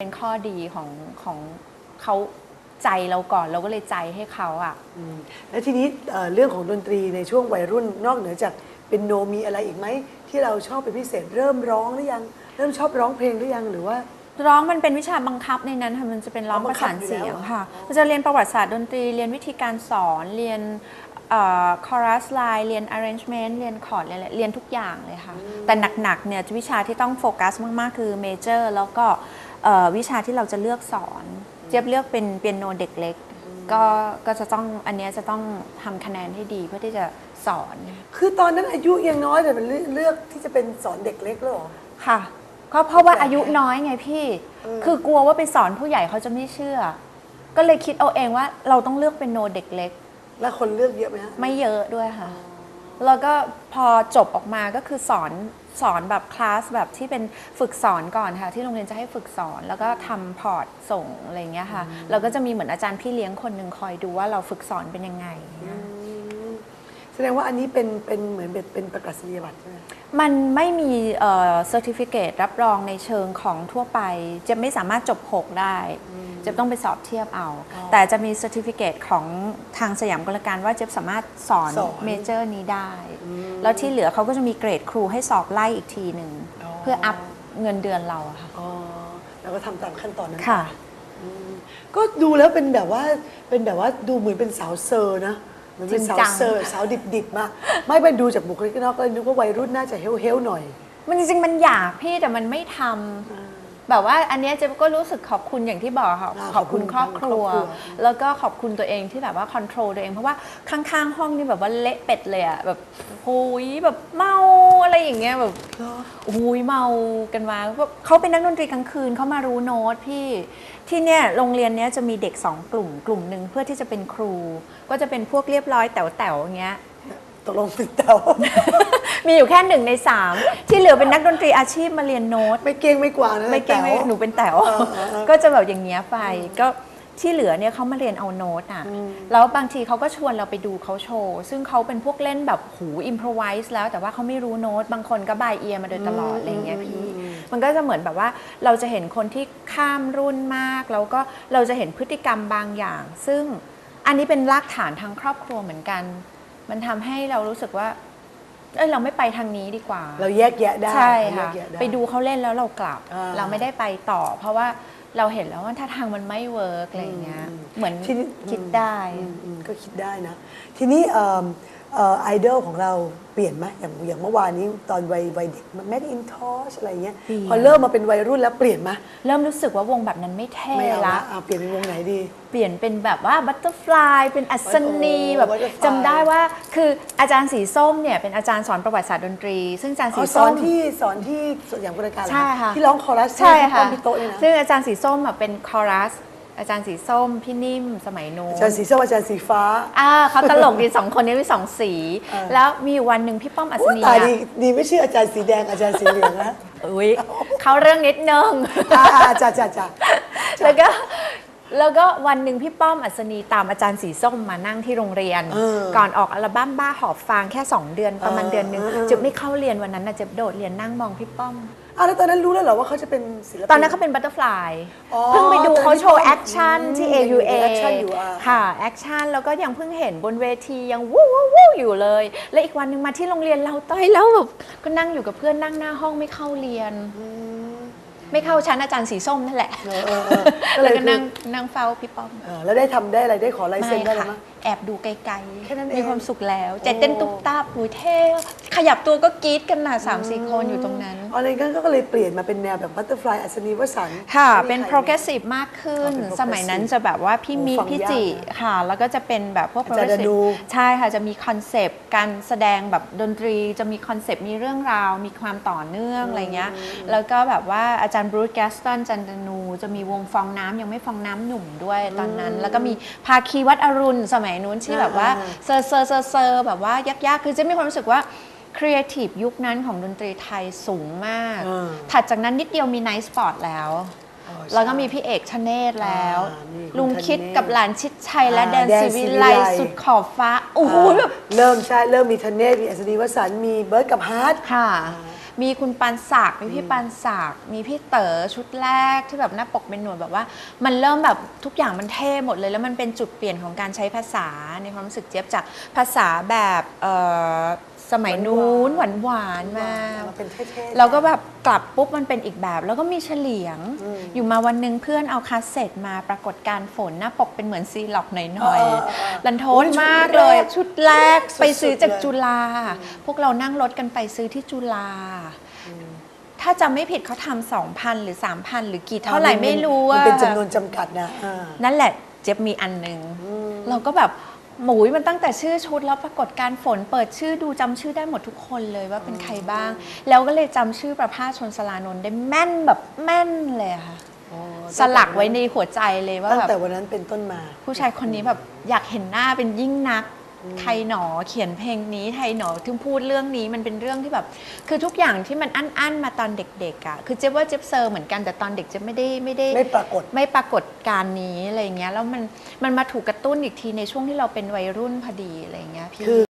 เป็นข้อดีของของเขาใจเราก่อนเราก็เลยใจให้เขาอะอืมแล้วทีนี้เอ่อเรื่องของดนตรีในช่วงวัยรุ่นนอกเหนือจากเป็นโนมีอะไรอีกไหม ที่เราชอบเป็นพิเศษเริ่มร้องหรือยัง เริ่มชอบร้องเพลงหรือยังหรือว่า ร้องมันเป็นวิชาบังคับในนั้นค่ะมันจะเป็นร้องอ๋อปบัระงคับสานอยู่เสียงแล้วเหรอค่ะมันจะเรียนประวัติศาสตร์ดนตรี เรียนวิธีการสอนเรียน คอรัสไลน์เรียน arrangement เรียนคอร์ดเรียนอะไรเรียนทุกอย่างเลยค่ะ แต่หนักๆเนี่ยวิชาที่ต้องโฟกัสมาก ๆ คือเมเจอร์แล้วก็เอ่อวิชาที่เราจะเลือกสอน เจี๊ยบเลือกเป็นเปียโนเด็กเล็ก ก็ก็จะต้องอันเนี้ยจะต้องทำคะแนนให้ดีเพื่อที่จะสอน คือตอนนั้นอายุยังน้อยแต่มันเลือกที่จะเป็นสอนเด็กเล็กแล้วเหรอค่ะ ก็เพราะว่าเข้าใจอายุน้อยไงพี่เออคือกลัวว่าไปสอนผู้ใหญ่เขาจะไม่เชื่อ ก็เลยคิดเอาเองว่าเราต้องเลือกเป็นโนเด็กเล็ก แล้วคนเลือกเยอะไหมฮะ ไม่เยอะด้วยค่ะ แล้วก็พอจบออกมาก็คือสอนสอนแบบคลาสแบบที่เป็นฝึกสอนก่อนค่ะ ที่โรงเรียนจะให้ฝึกสอน แล้วก็ทำพอร์ตส่งอะไรอย่างเงี้ยค่ะเราก็จะมีเหมือนอาจารย์พี่เลี้ยงคนหนึ่งคอยดูว่าเราฝึกสอนเป็นยังไง แสดงว่าอันนี้เป็นเป็นเหมือนเป็นเป็นประกาศนียบัตรใช่ไหม มันไม่มีเอ่อ certificate รับรองในเชิงของทั่วไป จะไม่สามารถจบ 6 ได้ จะต้องไปสอบเทียบเอา แต่จะมี certificate ของทางสยามกลการว่าเจะสามารถสอนสอนเมเจอร์นี้ได้ แล้วที่เหลือเขาก็จะมีเกรดครูให้สอบไล่อีกทีหนึ่ง อ๋อ เพื่ออัพเงินเดือนเราอะค่ะ อ๋อแล้วก็ทำตามขั้นตอนนั้น ค่ะอืมก็ดูแล้วเป็นแบบว่าเป็นแบบว่าดูเหมือนเป็นสาวเซอร์นะเห มือนเป็นสาวเซอร์สาวดิบๆมาก ไม่ไปดูจากบุคลิกนอกก็นึกว่าวัยรุ่นน่าจะเฮลเฮลหน่อย มันจริงๆมันอยากพี่แต่มันไม่ทำแบบว่าอันเนี้ยเจ๊ก็รู้สึกขอบคุณอย่างที่บอกค่ะอ่าขอบคุณขอบคุณครอบครัวครอบครัว แล้วก็ขอบคุณตัวเองที่แบบว่าคอนโทรลตัวเอง เพราะว่าข้างๆ ห้องนี่แบบว่าเละเป็ดเลยอะแบบโอ้ยแบบเมา อะไรอย่างเงี้ยแบบเหรอโอ้ยเมากันมาแบบเขาเป็นนักดนตรีกลางคืนเขามารู้โน้ตพี่ที่เนี่ยโรงเรียนเนี้ยจะมีเด็กสองกลุ่มกลุ่มหนึ่งเพื่อที่จะเป็นครู ก็จะเป็นพวกเรียบร้อยแต๋วๆอย่างเงี้ยตกลงเป็นเต๋ามีอยู่แค่หนึ่งในสามที่เหลือเป็นนักดนตรีอาชีพมาเรียนโน้ตไม่เก่งไม่กว่านะไม่เก่งไม่แต๋วหนูเป็นแต๋วเออเออเออก็จะแบบอย่างเงี้ยไปก็ ที่เหลือเนี่ยเขามาเรียนเอาโน้ตอะ แล้วบางทีเขาก็ชวนเราไปดูเขาโชว์ ซึ่งเขาเป็นพวกเล่นแบบหูอิมพรไวส์แล้วแต่ว่าเขาไม่รู้โน้ต บางคนก็บายเอียมาโดยตลอดอะไรอย่างเงี้ยพี่ มันก็จะเหมือนแบบว่าเราจะเห็นคนที่ข้ามรุ่นมาก แล้วก็เราจะเห็นพฤติกรรมบางอย่าง ซึ่งอันนี้เป็นรากฐานทางครอบครัวเหมือนกัน มันทำให้เรารู้สึกว่าเอยเราไม่ไปทางนี้ดีกว่า เราแยกแยะได้ใช่เราแยค่ะกแยะได้ไปดูเขาเล่นแล้วเรากลับอ่าเราไม่ได้ไปต่อ เพราะว่าเราเห็นแล้วว่าถ้าทางมันไม่เวิร์กอะไรอย่างเงี้ย เหมือนทีนี้คิดได้อืมอืมก็คิดได้นะ ทีนี้เอิ่มเอ่อ ไอดอลของเราเปลี่ยนไหมอย่างอย่างเมื่อวานนี้ตอนวัยวัยเด็กแมดอินทอชอะไรเงี้ยเปลี่ยนพอเริ่มมาเป็นวัยรุ่นแล้วเปลี่ยนไหมเริ่มรู้สึกว่าวงแบบนั้นไม่เท่ไม่เอาละละเอาเปลี่ยนเป็นวงไหนดี เปลี่ยนเป็นแบบว่าบัตเตอร์ฟลายเป็นอัศนีโอ้แบบ butterfly จำได้ว่าคืออาจารย์สีส้มเนี่ยเป็นอาจารย์สอนประวัติศาสตร์ดนตรี ซึ่งอาจารย์อ๋สีอสส้อนม ที่สอนที่สวนยามกุลการเหรอใช่ค่ะที่ร้องคอรัสใช่ที่ค่ะป้อมพี่โต๊ะเนี่ยนะ ซึ่งอาจารย์สีส้มอะเป็นคอรัส อาจารย์สีส้ม พี่นิ่มสมัยโน้นอาจารย์สีส้มอาจารย์สีฟ้าอ่าเขาตลกดีสองคนนี้มีสองสีเออแล้วมีอยู่วันหนึ่งพี่ป้อมอัศอุ๊ยนีตายอะดีดีไม่ชื่ออาจารย์สีแดงอาจารย์สีเหลืองนะอุ้ยเขาเรื่องนิดนึงอ่าอ่าจ้าจ้าจ้าแล้วก็ แล้วก็วันหนึ่งพี่ป้อมอัศนีตามอาจารย์สีส้มมานั่งที่โรงเรียน เออก่อนออกอัลบั้มบ้าหอบฟางแค่ 2 เดือนประมาณเออเดือนหนึงเออเออเจะไม่เข้าเรียนวันนั้นนะเจะโดดเรียนนั่งมองพี่ป้อม อะแล้วตอนนั้นรู้แล้วเหรอว่าเขาจะเป็นศิลปิน ตอนนั้นเขาเป็นบัตเตอร์ฟลายอ๋อเพิ่งไปดูเขาโชว์ตอนแอนั้นคชั่นที่อืม AUA ยังอยู่ใน action อยู่อะ ค่ะแอคชั่นแล้วก็ยังเพิ่งเห็นบนเวทียังวู้วู้วู้อยู่เลย และอีกวันหนึ่งมาที่โรงเรียนเราต้อยแล้วแบบก็นั่งอยู่กับเพื่อนนั่งหน้าห้องไม่เข้าเรียน ไม่เข้าชั้นอาจารย์สีส้มนั่นแหละเออเออเออแล้วก็คือนั่งนั่งเฝ้าพี่ป้อม เออแล้วได้ทำได้อะไรได้ขอลายเซ็นได้ไม่ไหมค่ะ แอบดูไกลแค่นั้นเอง มีความสุขแล้วใจโอ้เต้นตุ๊บตาบหูเท่ขยับตัวก็กรี๊ดกันน่ะสามสี่คนอยู่ตรงนั้นอะไรกันก็เลยเปลี่ยนมาเป็นแนวแบบบัตเตอร์ฟลายอัศนีวสันต์ค่ะไม่มีเป็นใคร progressive มากขึ้น อ๋อเป็นสมัยนั้นจะแบบว่าพี่มิโอ้ฟังพี่ยากจินะค่ะ แล้วก็จะเป็นแบบพวก อาจารย์ progressive ดนู ใช่ค่ะ จะมีคอนเซปต์การแสดงแบบดนตรี จะมีคอนเซปต์มีเรื่องราว มีความต่อเนื่องอะไรเงี้ย แล้วก็แบบว่าอาจารย์บรูซแกสตันจันดนู จะมีวงฟองน้ำยังไม่ฟองน้ำหนุ่มด้วยตอนนั้น แล้วก็มีภาคีวัดอรุณสมัยนู้นที่แบบว่าเซอร์เซอร์เซอร์เซอร์แบบว่ายากๆ คือจะมีความรู้สึกว่าครีเอทีฟยุคนั้นของดนตรีไทยสูงมากอ่าถัดจากนั้นนิดเดียวมีไนท์สปอร์ตแล้วอ๋อใช่แล้วก็มีพี่เอกชเนศแล้วอ่านี่คุณลุงคิดธเนศกับหลานชิดชัยและอ่าแดนแดนซีวิศิวิไลไลสุดขอบฟ้าโอ้โหแบบเริ่มใช่เริ่มมีทนเนศมีอัศนีวสันต์มีเบิร์ดกับฮาร์ดค่ะ มีคุณปันศักดิ์มีพี่ปันศักดิ์มีพี่เต๋อชุดแรกที่แบบหน้าปกเป็นหนวดแบบว่า มันเริ่มแบบทุกอย่างมันเท่หมดเลย แล้วมันเป็นจุดเปลี่ยนของการใช้ภาษาในความรู้สึกเจี๊ยบจากภาษาแบบเอ่อ สมัยนู้นหวานหวานๆมามาเป็นเท่ๆ แล้วก็แบบกลับปุ๊บมันเป็นอีกแบบ แล้วก็มีเฉลียงอยู่มาวันหนึ่งเพื่อนเอาคาสเซ็ตมาปรากฏการณ์ฝนหน้าปกเป็นเหมือนซีล็อกหน่อยเออเออเออๆลันโทโอ้ษยมากชุดแรกเลย ชุดแรกสุดๆไปซื้อจากเลย จุฬาพวกเรานั่งรถกันไปซื้อที่จุฬา ถ้าจำไม่ผิดเขาทำสองพันหรือสามพันหรือกี่เท่าไหร่ไม่รู้มันอะเป็นจำนวนจำกัดนะอ่า นั่นแหละเจ็บมีอันหนึ่งเราก็แบบ หมูยมันตั้งแต่ชื่อชุดแล้วปรากฏการณ์ฝนเปิดชื่อดูจำชื่อได้หมดทุกคนเลยว่าเป็นใครบ้าง แล้วก็เลยจำชื่อประภาสชนสลานนท์ได้แม่นแบบแม่นเลยอะค่ะ อ๋อสลักไว้ในหัวใจเลยว่าตั้งแบบแต่วันนั้นเป็นต้นมา ผู้ชายคนนี้แบบอยากเห็นหน้าเป็นยิ่งนัก ใครหนอเขียนเพลงนี้ไทยหนอถึงพูดเรื่องนี้มันเป็นเรื่องที่แบบ คือทุกอย่างที่มันอั้นๆมาตอนเด็กๆอะคือเจ๊ว่าเจ๊บเซอร์เหมือนกันแต่ตอนเด็กเจ๊ไม่ได้ไม่ได้ไม่ปรากฏไม่ปรากฏการณ์นี้อะไรเงี้ยแล้วมันมันมาถูกกระตุ้นอีกทีในช่วงที่เราเป็นวัยรุ่นพอดีอะไรเงี้ยพี่คือ